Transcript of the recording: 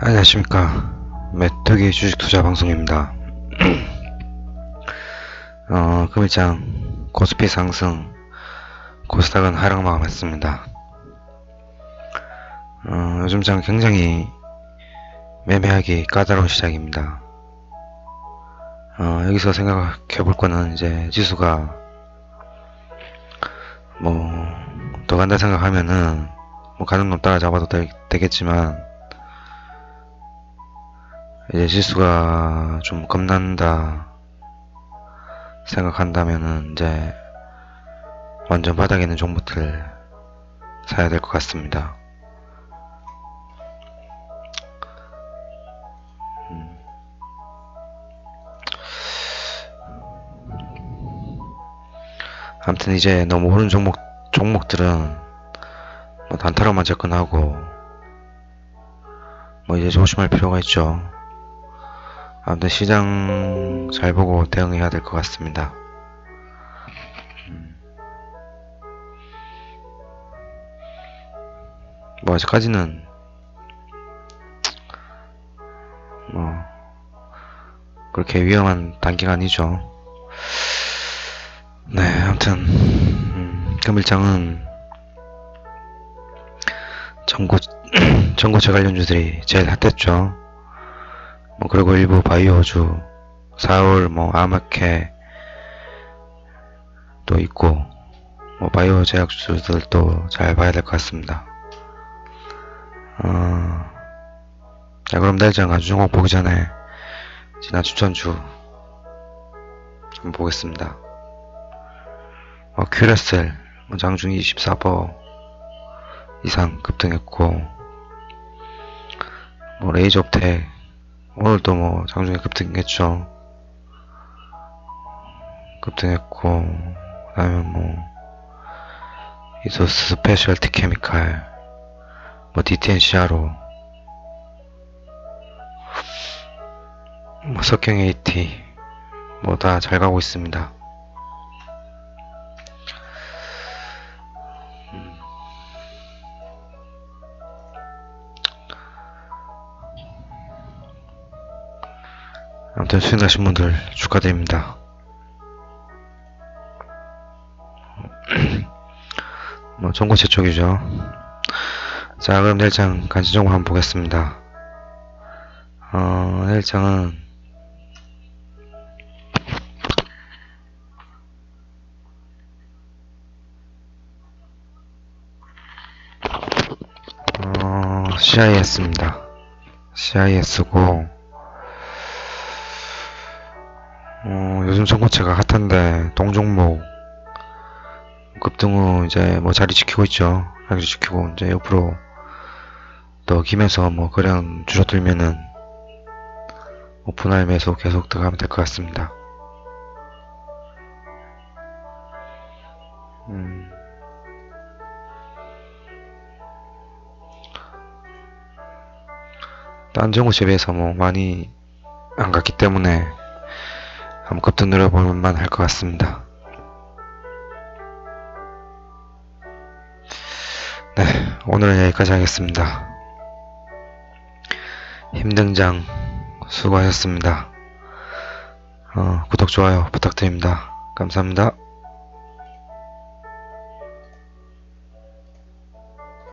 안녕하십니까. 메뚜기 주식 투자 방송입니다. 어, 금일장 코스피 상승, 코스닥은 하락 마감했습니다. 어, 요즘 장 굉장히 매매하기 까다로운 시장입니다. 어, 여기서 생각해 볼 거는 이제 지수가 뭐 더 간다 생각하면은 뭐 가는 놈 따라잡아도 되, 되겠지만 이제 지수가 좀 겁난다 생각한다면은 이제 완전 바닥에 있는 종목들 사야 될 것 같습니다. 음. 아무튼 이제 너무 오른 종목 종목들은 뭐 단타로만 접근하고 뭐 이제 조심할 필요가 있죠. 아무튼 시장 잘 보고 대응해야 될 것 같습니다. 음. 뭐 아직까지는 뭐 그렇게 위험한 단계가 아니죠. 네, 아무튼 음, 금일장은 전고 전고체 관련주들이 제일 핫했죠. 뭐 그리고 일부 바이오주 4월 뭐 아마케 또 있고 뭐 바이오 제약주들도 잘 봐야 될 것 같습니다. 어, 자 그럼 내일 장 아주 종목 보기 전에 지난 추천주 한번 보겠습니다. 어, 큐레셀 뭐 장중 24% 이상 급등했고 뭐 레이저업텍 오늘도 뭐 장중에 급등했죠. 급등했고 그다음에 뭐 이소스 스페셜티 케미칼 뭐 DTNCRO 뭐 석경 AT 뭐 다 잘 가고 있습니다. 아무튼 수익나신 분들 축하드립니다. 뭐 전고체 쪽이죠. 자 그럼 내일장 간지종을 한번 보겠습니다. 어, 내일장은 어, CIS입니다. CIS고 어, 요즘 전고체가 핫한데 동종목 급등 후 이제 뭐 자리 지키고 있죠. 자리 지키고 이제 옆으로 또 김에서 뭐 그냥 줄어들면은 오픈할 매수 계속 들어가면 될 것 같습니다. 음. 딴 전고체에 비해서 뭐 많이 안 갔기 때문에 급등 늘어볼만 할 것 같습니다. 네, 오늘은 여기까지 하겠습니다. 힘든 장 수고하셨습니다. 어, 구독, 좋아요 부탁드립니다. 감사합니다.